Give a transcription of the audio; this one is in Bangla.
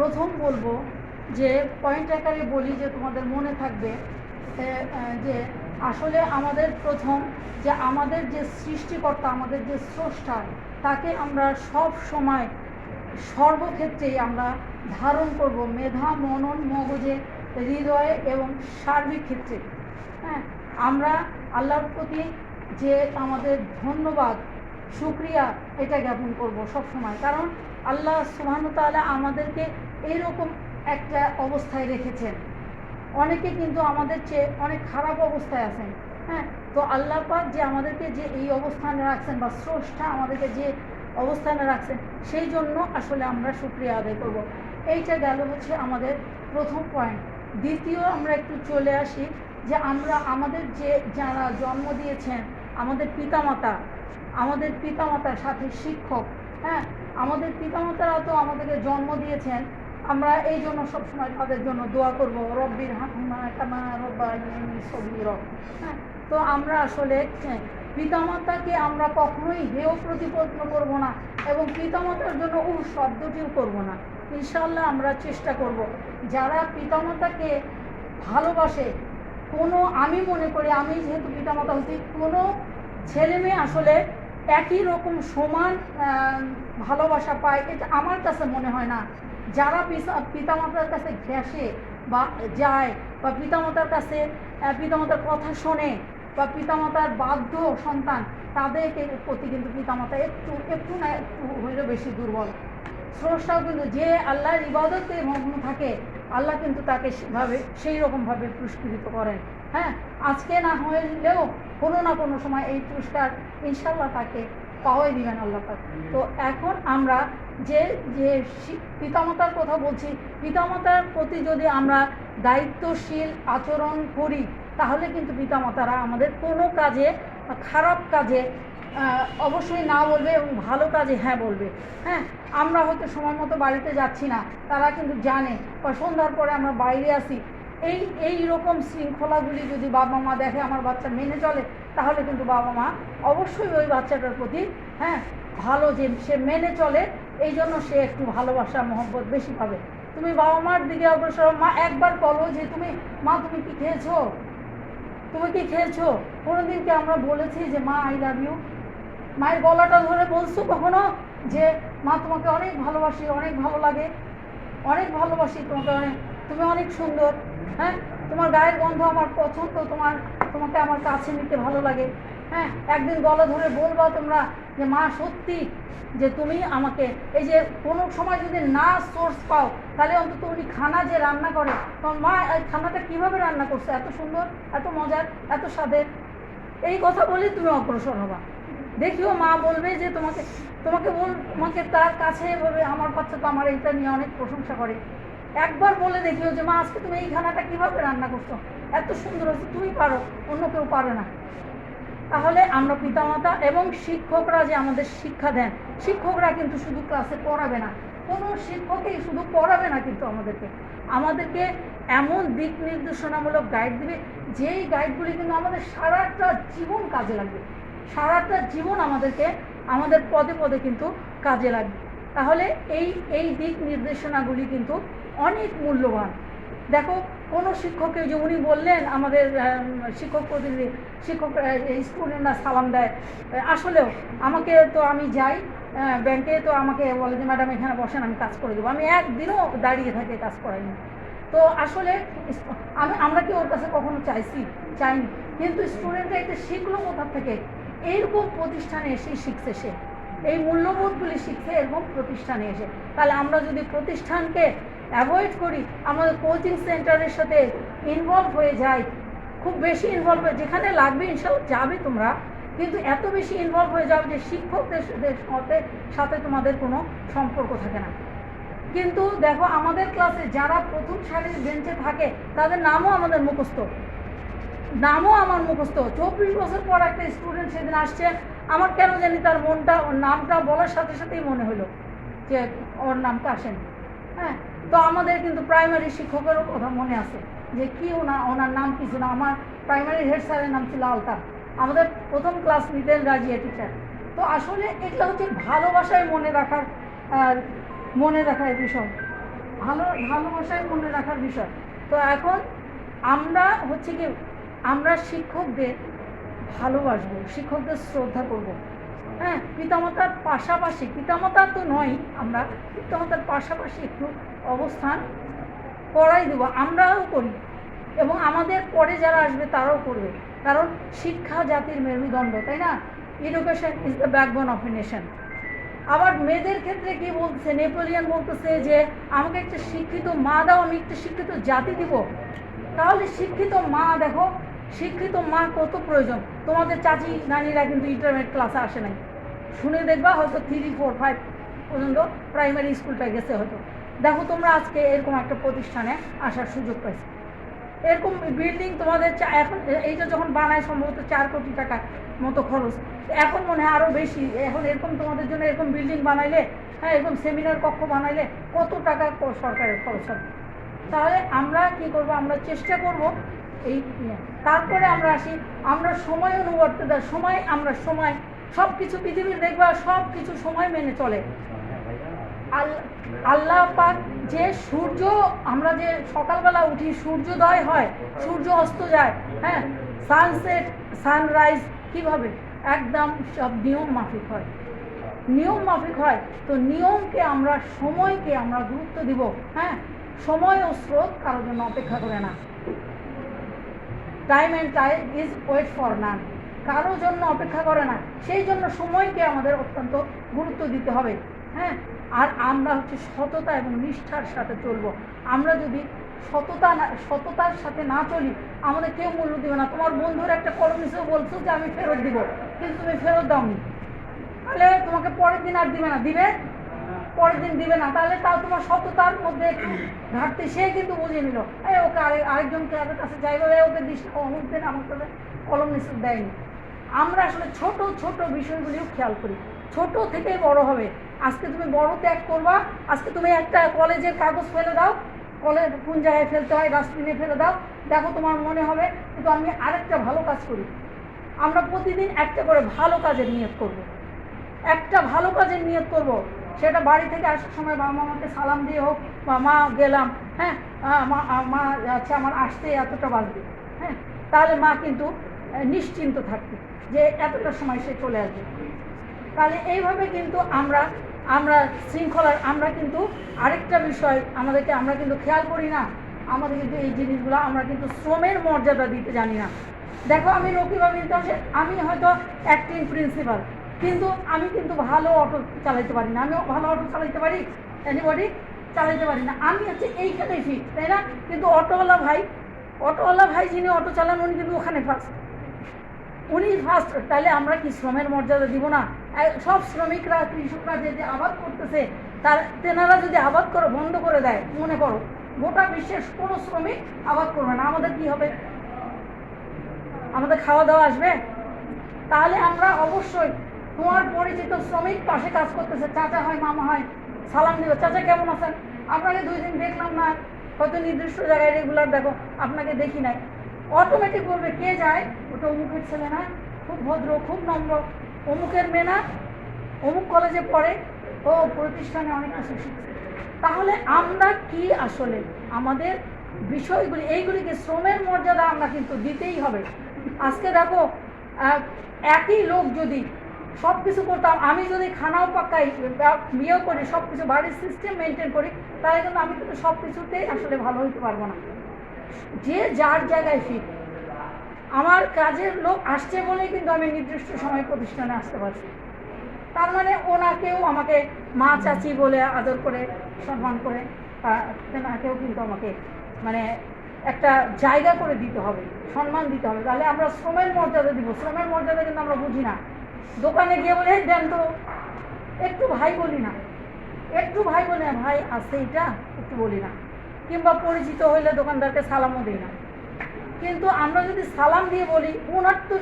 প্রথম বলব যে পয়েন্ট আকারে বলি যে তোমাদের মনে থাকবে যে আসলে আমাদের প্রথম যে আমাদের যে সৃষ্টিকর্তা, আমাদের যে স্রষ্টা, তাকে আমরা সব সময় সর্বক্ষেত্রেই আমরা ধারণ করব মেধা, মনন, মগজে, হৃদয়ে এবং সার্বিক ক্ষেত্রে। হ্যাঁ আমরা আল্লাহর প্রতি যে আমাদের ধন্যবাদ, শুক্রিয়া, এটা জ্ঞাপন করব সব সময় কারণ আল্লাহ সুবহানাহু আমাদেরকে এইরকম একটা অবস্থায় রেখেছেন। অনেকে কিন্তু আমাদের চেয়ে অনেক খারাপ অবস্থায় আছেন হ্যাঁ? তো আল্লাহ পাক যে আমাদেরকে যে এই অবস্থানে রাখছেন বা স্রষ্টা আমাদেরকে যে অবস্থানে রাখছেন, সেই জন্য আসলে আমরা শুক্রিয়া আদায় করব। এইটা গেল হচ্ছে আমাদের প্রথম পয়েন্ট দ্বিতীয় আমরা একটু চলে আসি যে আমরা আমাদের যে যারা জন্ম দিয়েছেন, আমাদের পিতামাতা, আমাদের পিতামাতার সাথে শিক্ষক হ্যাঁ? আমাদের পিতামাতারা তো আমাদেরকে জন্ম দিয়েছেন আমরা এই জন্য সবসময় তাদের জন্য দোয়া করব রব্বির হাকুমা কামা রব্বা সবির হ্যাঁ তো আমরা আসলে হ্যাঁ, পিতামাতাকে আমরা কখনোই হেয় প্রতিপন্ন করব না এবং পিতামাতার জন্য উ শব্দটিও করব না। ইনশাল্লাহ আমরা চেষ্টা করব। যারা পিতামাতাকে ভালোবাসে কোনো আমি মনে করি আমি যেহেতু পিতামাতা হচ্ছি কোনো ছেলে মেয়ে আসলে একই রকম সমান ভালোবাসা পায় এটা আমার কাছে মনে হয় না। যারা পিতা- পিতামাতার কাছে ঘেসে বা যায় বা পিতামাতার কাছে পিতামাতার কথা শোনে বা পিতামাতার বাধ্য সন্তান, তাদেরকে প্রতি কিন্তু পিতামাতা একটু একটু না একটু হইলেও বেশি দুর্বল। স্রষ্টাও কিন্তু যে আল্লাহর ইবাদতে মগ্ন থাকে, আল্লাহ কিন্তু তাকে সেভাবে, সেই রকমভাবে পুরস্কৃত করেন। হ্যাঁ আজকে না হলেও কোনো না কোনো সময় এই পুরস্কার ইনশাল্লাহ তাকে পাওয়াই দিবেন আল্লাহ তো এখন আমরা যে যে পিতামাতার কথা বলছি, পিতামাতার প্রতি যদি আমরা দায়িত্বশীল আচরণ করি, তাহলে কিন্তু পিতামাতারা আমাদের কোনো কাজে খারাপ কাজে অবশ্যই না বলবে এবং ভালো কাজে হ্যাঁ বলবে। হ্যাঁ আমরা হয়তো সময় মতো বাড়িতে যাচ্ছি না, তারা কিন্তু জানে বা সন্ধ্যার পরে আমরা বাইরে আসি। এই এই রকম শৃঙ্খলাগুলি যদি বাবা মা দেখে, আমার বাচ্চা মেনে চলে তাহলে কিন্তু বাবা মা অবশ্যই ওই বাচ্চাটার প্রতি হ্যাঁ ভালো যে সে মেনে চলে, এই জন্য সে একটু ভালোবাসা, মহব্বত বেশি পাবে। তুমি বাবা মার দিকে অগ্রসর মা, একবার বলো যে তুমি, মা, তুমি কি খেয়েছো? তুমি কি খেয়েছো? কোনোদিন কি আমরা বলেছি যে, মা আই লাভ ইউ মায়ের গলাটা ধরে বলছো কখনো? যে, মা, তোমাকে অনেক ভালোবাসি, অনেক ভালো লাগে, অনেক ভালোবাসি, তোমাকে অনেক, তুমি অনেক সুন্দর হ্যাঁ? তোমার গায়ের গন্ধ আমার পছন্দ, তোমার, তোমাকে আমার কাছে নিতে ভালো লাগে। হ্যাঁ একদিন গলা ধরে বলবা তোমরা যে, মা, সত্যি যে তুমি আমাকে এই যে, কোনো সময় যদি না সোর্স পাও, তাহলে অন্তত উনি খানা যে রান্না করে তোমার মা, এই খানাটা কীভাবে রান্না করছে? এত সুন্দর, এত মজার, এত স্বাদের। এই কথা বলে তুমি অগ্রসর হবা। দেখিও মা বলবে যে, তোমাকে তোমাকে বল, তোমাকে তার কাছে এভাবে, আমার বাচ্চা তো আমার এইটা নিয়ে অনেক প্রশংসা করে। একবার বলে দেখিও যে, মা, আজকে তুমি এই খানাটা কীভাবে রান্না করছ? এত সুন্দর হচ্ছে তুমি পারো, অন্য কেউ পারে না। তাহলে আমরা পিতামাতা এবং শিক্ষকরা যে আমাদের শিক্ষা দেন, শিক্ষকরা কিন্তু শুধু ক্লাসে পড়াবে না, কোনো শিক্ষকই শুধু পড়াবে না কিন্তু আমাদেরকে। আমাদেরকে এমন দিক নির্দেশনামূলক গাইড দিবে, যেই গাইডগুলি কিন্তু আমাদের সারাটা জীবন কাজে লাগবে। সারাটা জীবন আমাদেরকে, আমাদের পদে পদে কিন্তু কাজে লাগবে। তাহলে এই এই দিক নির্দেশনাগুলি কিন্তু অনেক মূল্যবান। দেখো কোনো শিক্ষককে যে উনি বললেন আমাদের আম, শিক্ষক প্রতিনিধি শিক্ষক স্টুডেন্টরা সালাম দেয় আসলেও আমাকে তো আমি যাই ব্যাংকে তো আমাকে বলে যে ম্যাডাম এখানে বসেন আমি কাজ করে দেবো। আমি একদিনও দাঁড়িয়ে থেকে কাজ করাইনি। তো আসলে আমি আমরা কি ওর কাছে কখনো চাইছি? চাইনি। কিন্তু স্টুডেন্টরা এটা শিখলো কোথা থেকে? এইরকম প্রতিষ্ঠানে এসেই শিখছে সে। এই মূল্যবোধগুলি শিখছে এরকম প্রতিষ্ঠানে এসে। তাহলে আমরা যদি প্রতিষ্ঠানকে অ্যাভয়েড করি, আমাদের কোচিং সেন্টারের সাথে ইনভলভ হয়ে যাই। খুব বেশি ইনভলভ হয়ে, যেখানে লাগবে ইনশাল্লাহ যাবে তোমরা। কিন্তু এত বেশি ইনভলভ হয়ে যাবে যে শিক্ষকদের সাথে- সাথে তোমাদের কোনো সম্পর্ক থাকে না। কিন্তু দেখো, আমাদের ক্লাসে যারা প্রথম সারির বেঞ্চে থাকে, তাদের নামও আমাদের মুখস্থ। নামও আমার মুখস্থ। চব্বিশ বছর পর একটা স্টুডেন্ট সেদিন আসছে, আমার কেন জানি তার মনটা, ওর নামটা বলার সাথে সাথেই মনে হলো যে ওর নামটা আসেন। হ্যাঁ? তো আমাদের কিন্তু প্রাইমারি শিক্ষকেরও কথা মনে আছে যে কি ওনা, ওনার নাম কি ছিল? আমার প্রাইমারি হেড স্যারের নাম ছিল আলতা আমাদের প্রথম ক্লাস নিতেন রাজিয়া টিচার তো আসলে এগুলো হচ্ছে ভালোবাসায় মনে রাখার মনে রাখার বিষয়। ভালো, ভালোবাসায় মনে রাখার বিষয়। তো এখন আমরা হচ্ছে কি, আমরা শিক্ষকদের ভালোবাসবো, শিক্ষকদের শ্রদ্ধা করব। হ্যাঁ পিতামাতার পাশাপাশি, পিতামাতা তো নয় আমরা, পিতামাতার পাশাপাশি একটু অবস্থান করাই দেবো, আমরাও করি। এবং আমাদের পরে যারা আসবে তারাও করবে। কারণ শিক্ষা জাতির মেরুদণ্ড, তাই না? Education is the backbone of a nation আবার মেয়েদের ক্ষেত্রে কি বলছে? নেপোলিয়ান বলতেছে যে, আমাকে একটা শিক্ষিত মা দাও, আমি একটা শিক্ষিত জাতি দিব। তাহলে শিক্ষিত মা, দেখো শিক্ষিত মা কত প্রয়োজন? তোমাদের চাচি, নানিরা কিন্তু ইন্টারমিডিয়েট ক্লাসে আসে নাই। শুনে দেখবা হয়তো থ্রি ফোর ফাইভ পর্যন্ত প্রাইমারি স্কুলটা গেছে হয়তো। দেখো তোমরা আজকে এরকম একটা প্রতিষ্ঠানে আসার সুযোগ পাইছো। এরকম বিল্ডিং তোমাদের এখন এইটা যখন বানায় সম্ভবত চার কোটি টাকা মতো খরচ। এখন মনে হয় আরও বেশি। এখন এরকম তোমাদের জন্য এরকম বিল্ডিং বানাইলে হ্যাঁ এরকম সেমিনার কক্ষ বানাইলে কত টাকা সরকারের খরচ হবে? তাহলে আমরা কি করব? আমরা চেষ্টা করব এই তারপরে আমরা আসি, আমরা সময় অনুবর্তিতা সময়, আমরা সময়। সব কিছু পৃথিবীর দেখবা সব কিছু সময় মেনে চলে। আল্লাহ পাক যে সূর্য, আমরা যে সকালবেলা উঠি, সূর্যোদয় হয়, সূর্য অস্ত যায় হ্যাঁ? সানসেট, সানরাইজ, কীভাবে? একদম সব নিয়ম মাফিক হয়। নিয়ম মাফিক হয়। তো নিয়মকে আমরা, সময়কে আমরা গুরুত্ব দিব হ্যাঁ? সময় ও স্রোত কারোর জন্য অপেক্ষা করে না। Time and time is wait for none কারোর জন্য অপেক্ষা করে না। সেই জন্য সময়কে আমাদের অত্যন্ত গুরুত্ব দিতে হবে। হ্যাঁ? আর আমরা হচ্ছে সততা এবং নিষ্ঠার সাথে চলবো। আমরা যদি সততা না, সততার সাথে না চলি, আমাদের কেউ মূল্য দিবে না। তোমার বন্ধুর একটা কলম হিসেবে বলছো যে, আমি ফেরত দিব। কিন্তু তুমি ফেরত দাওনি। তাহলে তোমাকে পরের দিন আর দিবে না। দিবে? পরের দিন দিবে না তাহলে তাও তোমার সততার মধ্যে একটু ঘাটতি। সে কিন্তু বুঝে নিল এই ওকে আরেক আরেকজনকে তাদের কাছে যাইবে এই ওকে না, অমুক দিন আমার কাছে কলম নিশ্চয় দেয়নি। আমরা আসলে ছোট ছোট বিষয়গুলিও খেয়াল করি। ছোট থেকেই বড় হবে। আজকে তুমি বড় ত্যাগ করবা আজকে তুমি একটা কলেজের কাগজ ফেলে দাও কলেজ কোন জায়গায় ফেলতে হয় ডাস্টবিনে ফেলে দাও। দেখো তোমার মনে হবে কিন্তু আমি আরেকটা ভালো কাজ করি। আমরা প্রতিদিন একটা করে ভালো কাজের নিয়োগ করব। একটা ভালো কাজের নিয়োগ করব। সেটা বাড়ি থেকে আসার সময় বাবা মামাকে সালাম দিয়ে হোক, বা মা গেলাম হ্যাঁ মা আচ্ছা আমার আসতে এতটা বাজবে হ্যাঁ তাহলে মা কিন্তু নিশ্চিন্ত থাকবে যে এতটা সময় সে চলে আসবে। তাহলে এইভাবে কিন্তু আমরা আমরা শৃঙ্খলার আমরা কিন্তু আরেকটা বিষয় আমাদেরকে, আমরা কিন্তু খেয়াল করি না, আমাদের কিন্তু এই জিনিসগুলো আমরা কিন্তু শ্রমের মর্যাদা দিতে জানি না। দেখো, আমি রকিবা বিনতে আমি হয়তো অ্যাক্টিং প্রিন্সিপাল কিন্তু আমি কিন্তু ভালো অটো চালাইতে পারি না। আমিও ভালো অটো চালাইতে পারি? এনিবডি চালাইতে পারি না। আমি হচ্ছে এইখানে ফিট তাই না? কিন্তু অটোওয়ালা ভাই অটোওয়ালা ভাই যিনি অটো চালান, উনি কিন্তু ওখানে ফার্স্ট উনি ফার্স্ট তাহলে আমরা কি শ্রমের মর্যাদা দিব না? সব শ্রমিকরা, কৃষকরা যে যে আবাদ করতেছে, তার, তেনারা যদি আবাদ করে, বন্ধ করে দেয়, মনে করো, গোটা বিশ্বের কোনো শ্রমিক আবাদ করবে না। আমাদের কি হবে? আমাদের খাওয়া দাওয়া আসবে? তাহলে আমরা অবশ্যই তোমার পরিচিত শ্রমিক পাশে কাজ করতেছে, চাচা হয়, মামা হয়, সালাম দিও। চাচা কেমন আছেন? আপনাকে দুই দিন দেখলাম না, হয়তো নির্দিষ্ট জায়গায় রেগুলার দেখো, আপনাকে দেখি নাই। অটোমেটিক বলবে কে যায়? ওটা অমুকের ছেলে না, খুব ভদ্র, খুব নম্র। অমুকের মেয়ে না, অমুক কলেজে পড়ে, ও প্রতিষ্ঠানে অনেক কিছু শিখছে। তাহলে আমরা কি আসলে? আমাদের বিষয়গুলি, এইগুলিকে শ্রমের মর্যাদা আমরা কিন্তু দিতেই হবে। আজকে দেখো একই লোক যদি সব কিছু করতাম। আমি যদি খানাও পাকাই বিয়েও করি সব কিছু বাড়ির সিস্টেম মেনটেন করি, তাহলে কিন্তু আমি কিন্তু সব কিছুতেই আসলে ভালো হইতে পারব না। যে যার জায়গায় ফিট আমার কাজের লোক আসছে বলেই কিন্তু আমি নির্দিষ্ট সময় প্রতিষ্ঠানে আসতে পারছি। তার মানে ওনাকেও আমাকে মা চাচি বলে আদর করে, সম্মান করে তেনাকেও কিন্তু আমাকে মানে একটা জায়গা করে দিতে হবে, সম্মান দিতে হবে। তাহলে আমরা শ্রমের মর্যাদা দিব। শ্রমের মর্যাদা কিন্তু আমরা বুঝি না। দোকানে গিয়ে বলে, "এই দেন তো, একটু ভাই বলি না, একটু ভাই বলি না ভাই আছে এটা? একটু বলি না। কিংবা পরিচিত হইলে দোকানদারকে সালামও দিই না। কিন্তু আমরা যদি সালাম দিয়ে বলি, ওনার তো